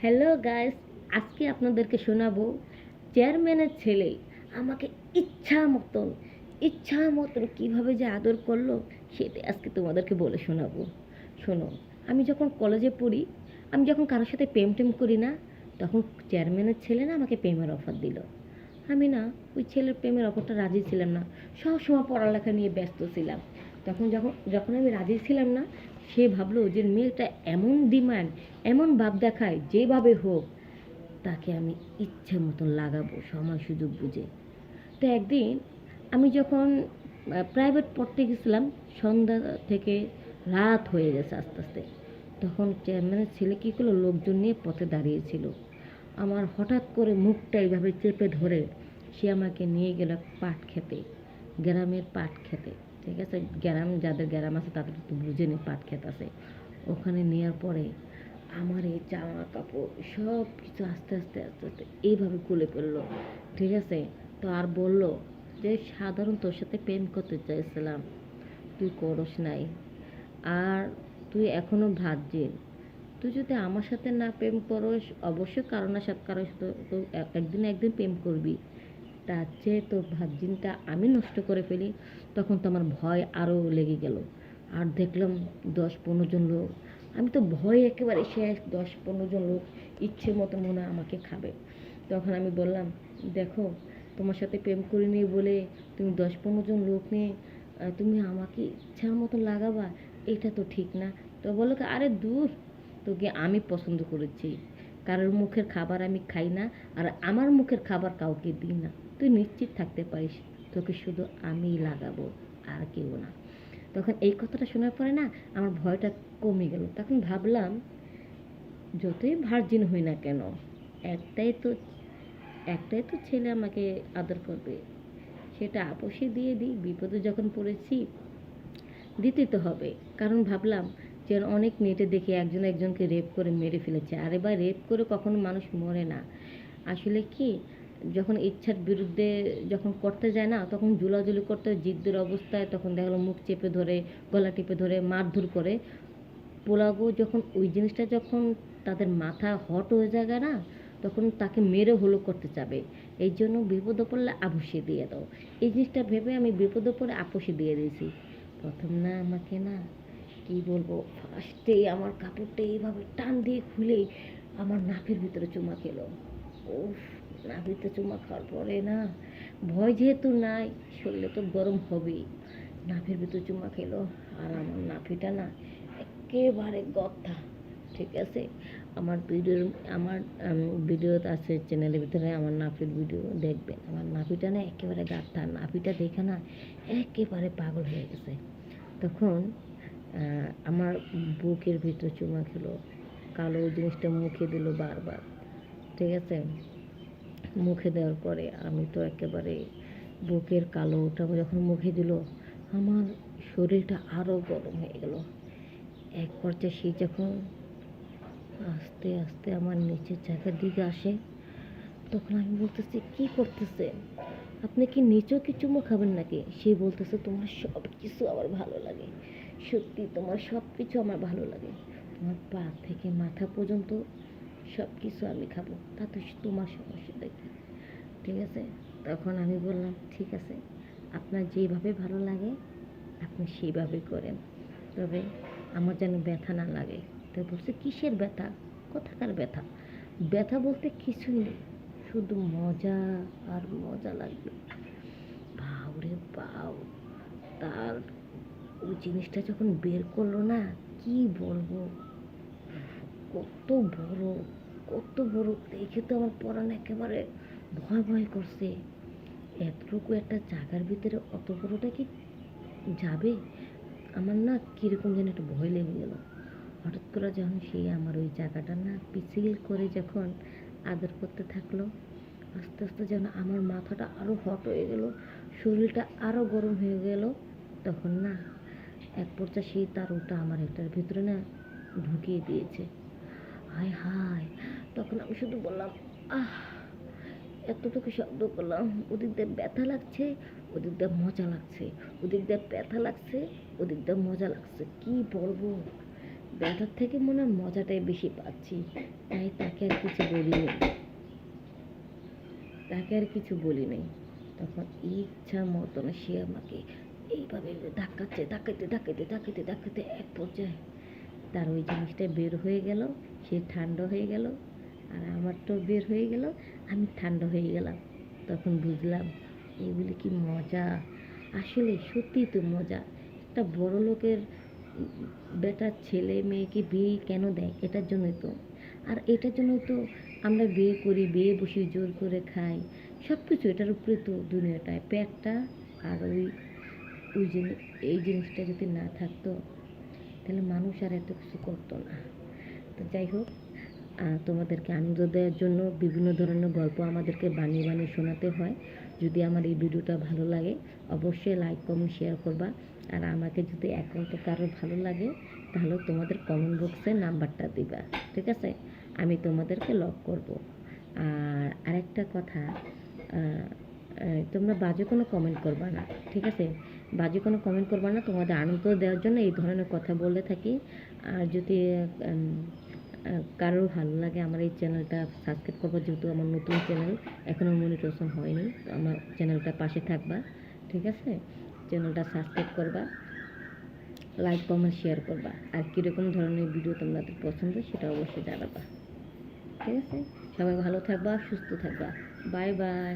Hello guys আজকে আপনাদেরকে শোনাবো চেয়ারম্যানের ছেলে আমাকে ইচ্ছা মতন ইচ্ছা মতন কীভাবে যে আদর করল সেটা আজকে তোমাদেরকে বলে শোনাবো। শোনো, আমি যখন কলেজে পড়ি, আমি যখন কারোর সাথে প্রেম টেম করি না, তখন চেয়ারম্যানের ছেলে না আমাকে প্রেমের অফার দিল। আমি না, ওই ছেলের প্রেমের অফারটা রাজি ছিলাম না। সবসময় পড়ালেখা নিয়ে ব্যস্ত ছিলাম। তখন যখন যখন আমি রাজি ছিলাম না সে ভাবলো যে মেয়েটা এমন ডিমান্ড, এমন ভাব দেখায় যেভাবে হোক, তাকে আমি ইচ্ছে মতন লাগাবো সময় সুযোগ বুঝে। তো একদিন আমি যখন প্রাইভেট পড়তে গেছিলাম, সন্ধ্যা থেকে রাত হয়ে গেছে আস্তে আস্তে, তখন চেয়ারম্যানের ছেলে কী করল, লোকজন নিয়ে পথে দাঁড়িয়েছিল। আমার হঠাৎ করে মুখটা এইভাবে চেপে ধরে সে আমাকে নিয়ে গেল পাট খেতে, গ্রামের পাট খেতে। ঠিক আছে, গ্রাম, যাদের গ্রাম আছে তাদের তো বুঝে নি, পাট খেত আছে। ওখানে নেওয়ার পরে আমার এই জামা কাপড় সব কিছু আস্তে আস্তে আস্তে আস্তে এইভাবে খুলে ফেলল ঠিক আছে? তো আর বলল যে, সাধারণ তোর সাথে প্রেম করতে চাইছিলাম, তুই করস নাই। আর তুই এখনও ভাবছিস তুই যদি আমার সাথে না প্রেম করস, অবশ্যই কারও না এক- একদিন একদিন প্রেম করবি। তার চেয়ে তোর ভাবজিনটা আমি নষ্ট করে ফেলি তখন তো আমার ভয় আরও লেগে গেল। আর দেখলাম দশ পনেরো জন লোক। আমি তো ভয় একেবারে শেষ দশ পনেরো জন লোক ইচ্ছে মতো মনে আমাকে খাবে। তখন আমি বললাম দেখো তোমার সাথে প্রেম করিনি বলে তুমি দশ পনেরো জন লোক নিয়ে তুমি আমাকে ইচ্ছার মতো লাগাবা এটা তো ঠিক না। তো বলো কি, আরে দূর তোকে আমি পছন্দ করেছি। কারোর মুখের খাবার আমি খাই না আর আমার মুখের খাবার কাউকে দিই না। তুই নিশ্চিত থাকতে পারিস, তোকে শুধু আমিই লাগাবো, আর কেউ না। তখন এই কথাটা শোনার পরে না, আমার ভয়টা কমে গেল। তখন ভাবলাম, যতই ভার্জিন হই না কেন, একটাই তো একটাই তো ছেলে আমাকে আদর করবে। সেটা আপোষে দিয়ে দিই, বিপদে যখন পড়েছি দিতে তো হবে। কারণ ভাবলাম যে অনেক নেটে দেখি একজন একজনকে রেপ করে মেরে ফেলেছে। আরে বা রেপ করে কখনো মানুষ মরে না। আসলে কি যখন ইচ্ছার বিরুদ্ধে যখন করতে যায় না, তখন জুলাজুলি করতে জিদ্দের অবস্থায় তখন দেখা গেলো মুখ চেপে ধরে, গলা টিপে ধরে মারধর করে। পোলাগো যখন ওই জিনিসটা যখন তাদের মাথা হট হয়ে যায় না, তখন তাকে মেরে হলো করতে যাবে এই জন্য বিপদে পড়লে আবশ্যে দিয়ে দাও। এই জিনিসটা ভেবে আমি বিপদে পড়ে আপোষে দিয়ে দিয়েছি। প্রথম না আমাকে না, কি বলব ফার্স্টেই আমার কাপড়টা এইভাবে টান দিয়ে খুলে আমার নাকের ভিতরে চুমা খেলো। উফ নাভিতে চুমা খাওয়ার পরে না। ভয় যেহেতু নাই, শরীরে তো গরম হবেই। নাভির ভিতরে চুমা খেলো, আর আমার নাভিটা না একেবারে গথা, ঠিক আছে? আমার ভিডিওর, আমার ভিডিও আছে চ্যানেলের ভিতরে, আমার নাফির ভিডিও দেখবেন। আমার নাভিটা না একেবারে গাথা, নাভিটা দেখে না একেবারে পাগল হয়ে গেছে। তখন আমার বুকের ভিতরে চুমা খেলো, কালো জিনিসটা মুখে দিল বারবার, ঠিক আছে? মুখে দেওয়ার পরে আমি তো একেবারে বুকের কালো ওটা যখন মুখে দিল, আমার শরীরটা আরও গরম হয়ে গেল। এক পর্যায়ে সে যখন আস্তে আস্তে আমার নিচের জায়গার দিকে আসে, তখন আমি বলতেছি, কি করতেছে? আপনি কি নিচেও কি চুমো খাবেন নাকি? সে বলতেছে, তোমার সব কিছু আমার ভালো লাগে। সত্যি তোমার সব কিছু আমার ভালো লাগে। তোমার পা থেকে মাথা পর্যন্ত সব কিছু আমি খাব তাতে তোমার সমস্যাটা কি? ঠিক আছে? তখন আমি বললাম, ঠিক আছে, আপনার যেভাবে ভালো লাগে, আপনি সেইভাবে করেন। তবে আমার যেন ব্যথা না লাগে। তো বলছে, কিসের ব্যথা? কোথাকার ব্যথা? ব্যথা বলতে কিছুই নেই, শুধু মজা আর মজা লাগবে। বাউরে বাউ! তার ওই জিনিসটা যখন বের করল না, কি বলব? কত বড় কত বড়। দেখে তো আমার পরাণ একেবারে ভয় ভয় করছে। এতটুকু একটা জায়গার ভিতরে অত বড়টা কি যাবে? আমার না কীরকম যেন একটু ভয় লেগে গেল। হঠাৎ করে যখন সে আমার ওই জায়গাটা না পিছিল করে যখন আদর করতে থাকল, আস্তে আস্তে যেন আমার মাথাটা আরও হট হয়ে গেল, শরীরটা আরও গরম হয়ে গেল, তখন না এক পর্যায়ে সেই তার ওটা আমার একটার ভিতরে না ঢুকিয়ে দিয়েছে। হায় হায়, তখন আমি শুধু বললাম, আহ, এতটুকু শব্দ করলাম, ওদিক দিয়ে ব্যথা লাগছে, ওদিক দিয়ে মজা লাগছে, ওদিক দিয়ে ব্যথা লাগছে, ওদিক দিয়ে মজা লাগছে, কি বলব? ব্যথার থেকে মনে হয় মজাটাই বেশি পাচ্ছি, তাই তাকে আর কিছু বলি নেই। তাকে আর কিছু বলি নেই। তখন ইচ্ছা মতন সে আমাকে এইভাবে ধাক্কাচ্ছে ধাক্কাতে ধাক্কাতে ধাক্কাতে ধাক্কাতে এক পর্যায়ে তার ওই জিনিসটা বের হয়ে গেল, সে ঠান্ডা হয়ে গেল, আর আমারটাও বের হয়ে গেল, আমি ঠান্ডা হয়ে গেলাম। তখন বুঝলাম, এগুলি কি মজা? আসলে সত্যি তো মজা। একটা বড় লোকের বেটার ছেলে মেয়েকে বিয়ে কেন দেয়? এটার জন্যই তো। আর এটার জন্যই তো আমরা বিয়ে করি, বিয়ে বসে, জোর করে খাই। সব কিছু এটার উপরে তো দুনিয়াটায়। পেটটা আর ওই ওই জিনিস, এই জিনিসটা যদি না থাকতো তাহলে মানুষ আর এত কিছু করতো না। তো যাই হোক তোমাদেরকে আনন্দ দেওয়ার জন্য বিভিন্ন ধরনের গল্প আমাদেরকে বানিয়ে বানিয়ে শোনাতে হয়। যদি আমার এই ভিডিওটা ভালো লাগে, অবশ্যই লাইক কমেন্ট শেয়ার করবা। আর আমাকে যদি একান্ত কারও ভালো লাগে, তাহলে তোমাদের কমেন্ট বক্সে নাম্বারটা দিবা। ঠিক আছে? আমি তোমাদেরকে লক করব। আর আরেকটা কথা তোমরা বাজে কোনো কমেন্ট করবা না। ঠিক আছে? বাজে কোনো কমেন্ট করবা না, তোমাদের আনন্দ দেওয়ার জন্য এই ধরনের কথা বলে থাকি। আর যদি কারোর ভালো লাগে আমার এই চ্যানেলটা সাবস্ক্রাইব করব, যেহেতু আমার নতুন চ্যানেল এখনও মনিটেশন হয়নি আমার চ্যানেলটা পাশে থাকবা, ঠিক আছে? চ্যানেলটা সাবস্ক্রাইব করবা লাইক কমেন্ট শেয়ার করবা। আর কীরকম ধরনের ভিডিও তোমাদের পছন্দ সেটা অবশ্যই জানাবা, ঠিক আছে? সবাই ভালো থাকবা, সুস্থ থাকবা। Bye bye